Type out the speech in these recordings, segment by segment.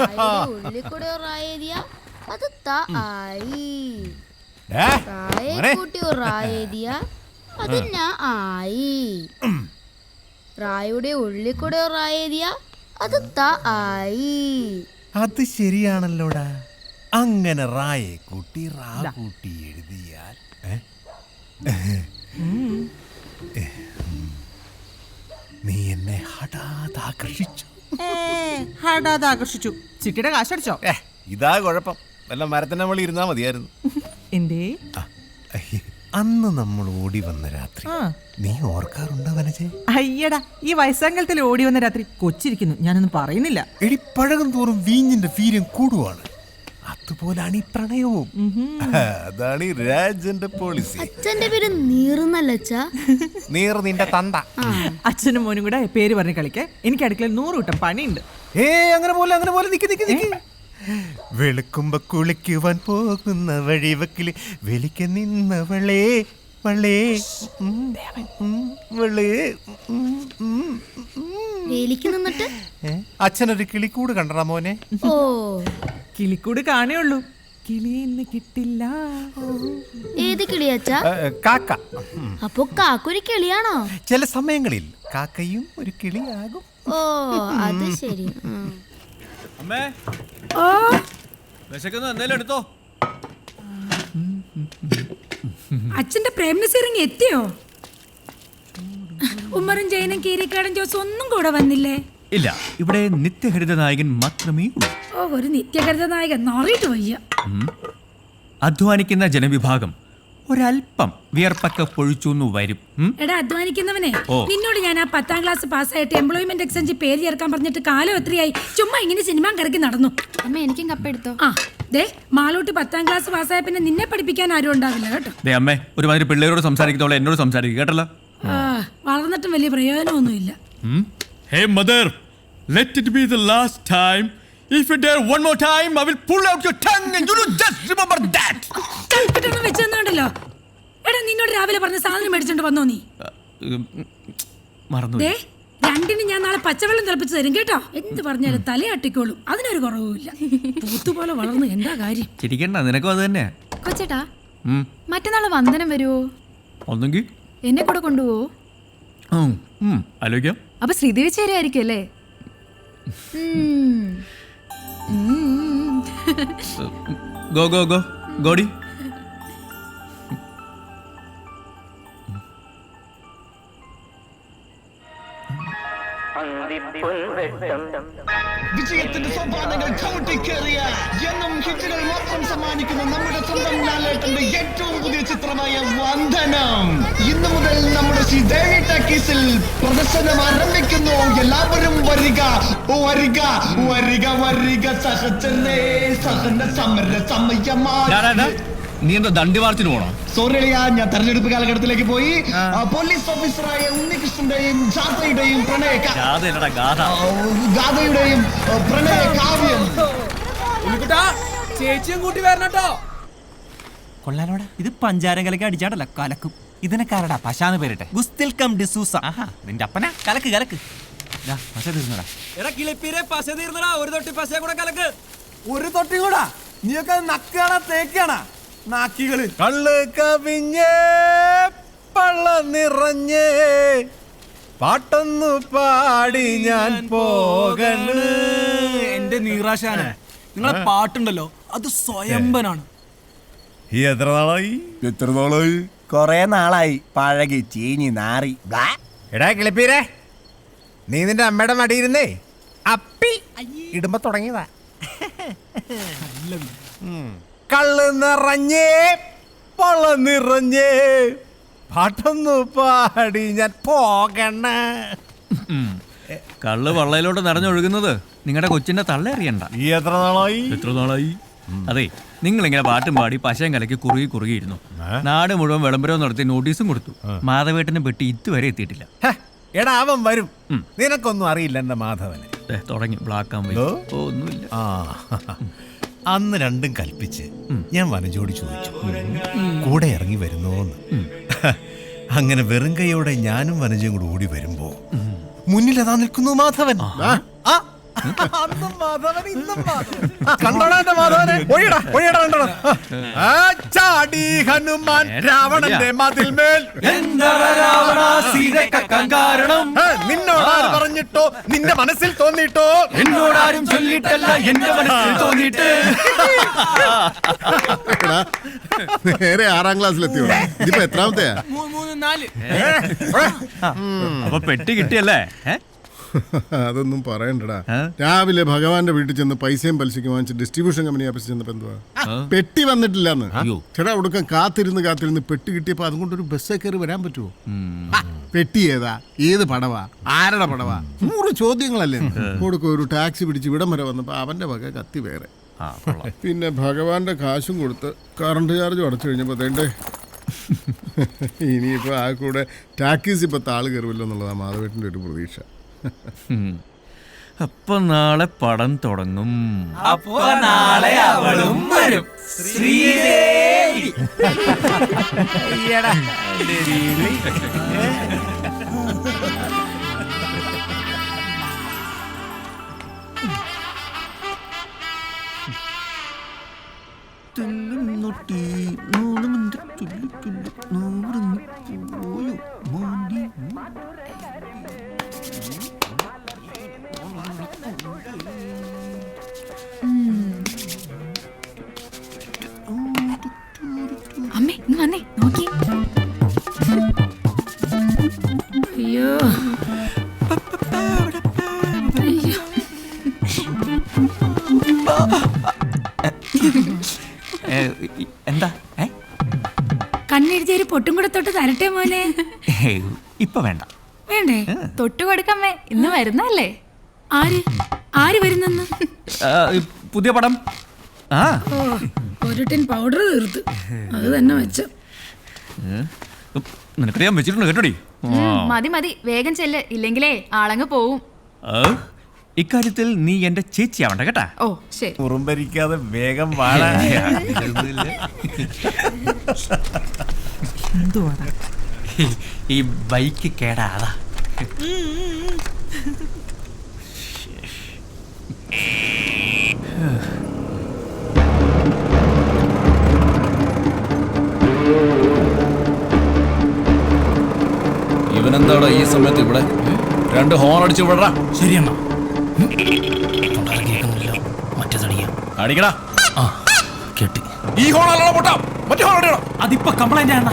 റായയുടെ ഉള്ളിൽ കൂടെ അത് തായി. കൂട്ടി അത് ആയി റായുടെ ഉള്ളിൽ കൂടെ ഒരു റായ എഴുതിയ അത് തായി അത് ശരിയാണല്ലോടാ. അങ്ങനെ റായെ കൂട്ടി റാ കൂട്ടി എഴുതിയാൽ നീ എന്നെ ഹഠാത് ആകർഷിച്ചു. ഹഠാത് ആകർഷിച്ചു. ചിട്ടിയുടെ കാശടിച്ചോ? ഏ, ഇതാ കുഴപ്പം. വല്ല മരത്തിന്റെ മുകളിൽ ഇരുന്നാ മതിയായിരുന്നു. എന്തേ? ആ, അന്ന് നമ്മൾ ഓടി വന്ന രാത്രി. ആ. നീ ഓർക്കാറുണ്ടോ വനജെ അയ്യടാ ഈ വയസ്സാങ്കലത്തിൽ ഓടി വന്ന രാത്രി കൊച്ചിരിക്കുന്നു. ഞാനൊന്നും പറയുന്നില്ല. എടി പഴകും തോറും വീഞ്ഞിന്റെ വീര്യം കൂടുവാണ്. അതുപോലാണ് ഈ പ്രണയവും. അതാണ് ഈ രാജന്റെ പോളിസി അച്ഛന്റെ പേര് നീറുന്നല്ല നീർ നിന്റെ തന്ത. അച്ഛനും മോനും കൂടെ പേര് പറഞ്ഞ് കളിക്കേ എനിക്ക് അടുക്കളയിൽ നൂറ് കൂട്ടം പണിയുണ്ട്. ഏ അങ്ങനെ പോലെ അങ്ങനെ പോലെ നിക്ക് നിക്ക് നിക്ക്. വെളുക്കുമ്പോ കുളിക്കുവാൻ പോകുന്ന വഴിവക്കിൽ വെളിക്ക് നിന്നവളേ വളേ. വളേ. വേലിക്ക് നിന്നിട്ട്? അച്ഛനൊരു കിളിക്കൂട് കണ്ടടാ മോനെ. ഓ. കിളിക്കൂട് കാണേയുള്ളൂ ഉള്ളൂ. കിളിയെന്ന് കിട്ടില്ല. ഏത് കിളിയച്ചാ? കാക്ക. അപ്പൊ കാക്കൊരു കിളിയാണോ? ചില സമയങ്ങളിൽ കാക്കയും ഒരു കിളിയാകും. ഓ അത് ശരി. അമ്മേ. വിശക്കുന്ന എന്തേലും എടുത്തോ. അച്ഛന്റെ പ്രേംനസീറിങ് എത്തിയോ? ഉമ്മറും ജയനും കീരിക്കാടൻ ജോസ് ഒന്നും കൂടെ വന്നില്ലേ? ഇല്ല ഇവിടെ നിത്യഹരിത നായകൻ മാത്രമേ ഉള്ളൂ. ഓ ഒരു നിത്യകരുത നായകൻ. നോറിയിട്ട് വയ്യ. അധ്വാനിക്കുന്ന ജനവിഭാഗം ഒരല്പം വിയർപ്പൊക്കെ പൊഴിച്ചു വരും. എടാ അധ്വാനിക്കുന്നവനെ നിന്നോട് ഞാൻ ആ പത്താം ക്ലാസ് പാസ്സായിട്ട് എംപ്ലോയ്മെന്റ് എക്സ്ചേഞ്ച് പേര് ചേർക്കാൻ പറഞ്ഞിട്ട് കാലം എത്രയായി ചുമ്മാ ഇങ്ങനെ സിനിമ കറക്കി നടന്നു. അമ്മ എനിക്കും കപ്പെടുത്തോ ആ ദേ മാളൂട്ടി പത്താം ക്ലാസ് പാസ്സായ പിന്നെ നിന്നെ പഠിപ്പിക്കാൻ ആരും ഉണ്ടാവില്ല കേട്ടോ. ദേ അമ്മേ ഒരുമാതിരി പിള്ളേരോട് സംസാരിക്കുന്നവളെ എന്നോട് സംസാരിക്കും കേട്ടല്ലോ? വളർന്നിട്ടും വലിയ പ്രയോജനമൊന്നുമില്ല. Hey mother let it be the last time if you dare one more time i will pull out your tongue and you just remember that. കൽപ്പിട്ടൊന്നും വെച്ചെന്നുണ്ടല്ലോ. എടാ നിന്നോട് രാവിലെ പറഞ്ഞ സാധനം മേടിച്ചോണ്ട് വന്നോ നീ? മറന്നു ദേ രണ്ടിന് ഞാൻ നാളെ പച്ചവെള്ളം തിളപ്പിച്ച് തരും കേട്ടോ. എന്ത് പറഞ്ഞാലും തലയാട്ടിക്കോളും അതിനൊരു കുറവുമില്ല. പൂത്തുപോലെ വളർന്നു എന്താ കാര്യം? ചിരിക്കണ്ട നിനക്കും അത് തന്നെ കൊച്ചേട്ടാ മറ്റന്നാൾ വന്ദനം വരുവോ? ഒന്നെങ്കിൽ എന്നെ കൂടെ കൊണ്ടുപോവോ? ആലോചിക്കാം. അപ്പൊ ശ്രീദേവി ചേരായിരിക്കും അല്ലേ? Go go go. ഗോഡി. വിജയത്തിന്റെ സോപാനങ്ങൾ ചവിട്ടിക്കേറിയ എന്നും ഹിറ്റുകൾ മാത്രം സമ്മാനിക്കുന്ന നമ്മുടെ സ്വന്തം ലാലേട്ടന്റെ ഏറ്റവും പുതിയ ചിത്രമായ വന്ദനം. ഇന്നു മുതൽ നമ്മുടെ ശ്രീ ദേവി ടാക്കീസിൽ പ്രദർശനം ആരംഭിക്കുന്നു. എല്ലാവരും വരിക വരിക വരിക വരിക. സഹചരേ സഹന സമര സമയമാണ് നീ എന്താ ദണ്ഡിവാർത്തിന് പോണോ? സോറി അളിയാ ഞാൻ തെരഞ്ഞെടുപ്പ് കാലഘട്ടത്തിലേക്ക് പോയി. പോലീസ് ഓഫീസറായ ഉണ്ണികൃഷ്ണന്റെയും ജാഥയുടെയും പ്രണയ ഗാഥയുടെയും പ്രണയ കാവ്യം ചേച്ചിയും കൂട്ടി വരണട്ടോ കൊള്ളാലോടാ ഇത് പഞ്ചാരം കലക്കി. അടിച്ചാടല്ല കലക്കും ഇതിനെക്കാരടാ പശാന്ന് പേരിട്ടെ. ഗുസ്തിൽ കം ഡിസൂസ ആഹാ നിന്റെ അപ്പന? കലക്ക് കലക്ക്. പശ തീർന്നടാ. എടാ കിളിപ്പീരെ പശ തീർന്നടാ. ഒരു തൊട്ടി പശ കൂടെ കലക്ക്. ഒരു തൊട്ടി കൂടാ. നീയൊക്കെ നക്കാണ തേക്കാണാ നാക്കികൾ കള്ള് കവിഞ്ഞേ പള്ള നിറഞ്ഞേ പാട്ടൊന്നു പാടി ഞാൻ പോകണ്. എന്റെ നീറാശാന നിങ്ങളെ പാട്ടുണ്ടല്ലോ അത് സ്വയംബനാണ് ഈ എത്ര നാളായി? എത്ര നാളായി? കൊറേ നാളായി പഴകി ചീഞ്ഞി നാറി. എടാ കിളിപ്പീരെ നീ നിന്റെ അമ്മയുടെ മടിയിരുന്നേ? അപ്പി ഇടുമ്പോ തുടങ്ങിയതാ. ഉം. കള്ള് നിറഞ്ഞേ പൊള നിറഞ്ഞേ. പാട്ടൊന്നു പാടി ഞാൻ പോകണ. കള്ള് വള്ളയിലോട്ട് നിറഞ്ഞൊഴുകുന്നത് നിങ്ങളുടെ കൊച്ചിന്റെ തള്ള അറിയണ്ട. ഈ എത്ര നാളായി? എത്ര നാളായി? അതെ നിങ്ങൾ ഇങ്ങനെ പാട്ടും പാടി പശയും കലക്കി കുറുകി കുറുകിയിരുന്നു. നാട് മുഴുവൻ വിളംബരവും നടത്തി നോട്ടീസും കൊടുത്തു. മാധവേട്ടനെ പെട്ടി ഇതുവരെ എത്തിയിട്ടില്ല. എടാ അവൻ വരും. നിനക്കൊന്നും അറിയില്ല എന്റെ മാധവനെ. തുടങ്ങി. ബ്ലാക്ക് ഓ ഒന്നുമില്ല. ആ. അന്ന് രണ്ടും കൽപ്പിച്ച് ഞാൻ വനജോട് ചോദിച്ചു. കൂടെ ഇറങ്ങി വരുന്നോന്ന്. അങ്ങനെ വെറും കൈയോടെ ഞാനും വനജയും കൂടെ ഓടി വരുമ്പോ മുന്നിൽ അതാ നിൽക്കുന്നു മാധവൻ. അന്നും മാധവൻ ഇന്നും മാധവൻ. കണ്ടോടാ എന്റെ മാധവനെ? ഒഴിയടാ ഒഴിയടാ കണ്ടോടാ. ആ, ചാടി ഹനുമാൻ രാവണന്റെ മതിൽമേൽ. കാരണം? ഏ, നിന്നോടാര് പറഞ്ഞിട്ടോ? നിന്റെ മനസ്സിൽ തോന്നിട്ടോ എന്നോടാരും ചൊല്ലിട്ടല്ല എന്റെ മനസ്സിൽ തോന്നിട്ട് എടാ, നേരെ ആറാം ക്ലാസ്സിലെത്തിയോ? ഇതിപ്പോ എത്രാമത്തെയാ? മൂന്ന് മൂന്ന് നാല്. അപ്പൊ പെട്ടി കിട്ടിയല്ലേ? ഏ? അതൊന്നും പറയണ്ടടാ. രാവിലെ ഭഗവാന്റെ വീട്ടിൽ ചെന്ന് പൈസയും പലിശയ്ക്ക് വാങ്ങിച്ച് ഡിസ്ട്രിബ്യൂഷൻ കമ്പനി ഓഫീസിൽ ചെന്നപ്പോ എന്തുവാ? പെട്ടി വന്നിട്ടില്ലെന്ന്. ചേട്ടാ ഒടുക്കം കാത്തിരുന്ന് കാത്തിരുന്ന് പെട്ടി കിട്ടിയപ്പോ അതുകൊണ്ടൊരു ബസ്സേ കയറി വരാൻ പറ്റുമോ പെട്ടി ഏതാ? ഏത് പടവാ? ആരുടെ പടവാ? നൂറ് ചോദ്യങ്ങളല്ലേ? കൊടുക്കും ഒരു ടാക്സി പിടിച്ച് ഇവിടം വരെ വന്നപ്പോ അവന്റെ വക കത്തി വേറെ. പിന്നെ ഭഗവാന്റെ കാശും കൊടുത്ത് കറണ്ട് ചാർജും അടച്ചു കഴിഞ്ഞപ്പോ തേണ്ടേ ഇനിയിപ്പോ ആ കൂടെ ടാക്കീസ് ഇപ്പൊ താൾ കയറുമല്ലോ എന്നുള്ളതാ മാധവേട്ടിന്റെ ഒരു പ്രതീക്ഷ. അപ്പൊ നാളെ പടം തുടങ്ങും. അപ്പൊ നാളെ അവളും വരും. ശ്രീദേവി. അമ്മേ എന്താ? ഏ? കണ്ണെഴുതി ഒരു പൊട്ടും കൂടെ തൊട്ട് തരട്ടെ മോനെ? ഏയ്, ഇപ്പൊ വേണ്ട. വേണ്ടേ? തൊട്ടു കൊടുക്കമ്മേ ഇന്ന് വരുന്നല്ലേ ആര്? ആര് വരുന്നെന്ന്? ആ, പുതിയ പടം. ആ. ഒരു ടിൻ പൗഡർ തീർത്ത്. അത് തന്നെ വെച്ച. നിനക്കറിയാൻ വെച്ചിട്ടുണ്ട് കേട്ടോടി? ആ. മതി മതി. വേഗം ചെല്ല്. ഇല്ലെങ്കിലേ ആളങ്ങ് പോവും. ആ, ഇക്കാര്യത്തിൽ നീ എന്റെ ചേച്ചിയാവണ്ട കേട്ടാ? ഓ ശരി. കുറുമ്പരിക്കാതെ വേഗം എന്തുവാടാ? ഈ- ഈ ബൈക്ക് കേടാതാ ഇവനെന്താടാ ഈ സമയത്ത് ഇവിടെ? രണ്ട് ഹോൺ അടിച്ചു വിടറാ ശരിയെന്നാ അടിക്കടാ. കേട്ടി. ഈ ഹോൺ അല്ലടാ പൊട്ടാ. മറ്റേ ഹോൺ അടിക്കണം അതിപ്പോ കംപ്ലൈന്റ് ആണ്?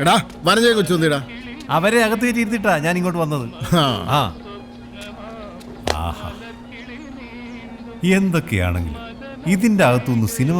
എടാ വനജയെ കൊച്ചൊന്നിടാ അവരെ അകത്ത് കയറ്റിയിരുത്തിട്ടാ ഞാൻ ഇങ്ങോട്ട് വന്നത്. ആ. ആഹാ. എന്തൊക്കെയാണെങ്കിലും ഇതിന്റെ അകത്തുനിന്ന് സിനിമ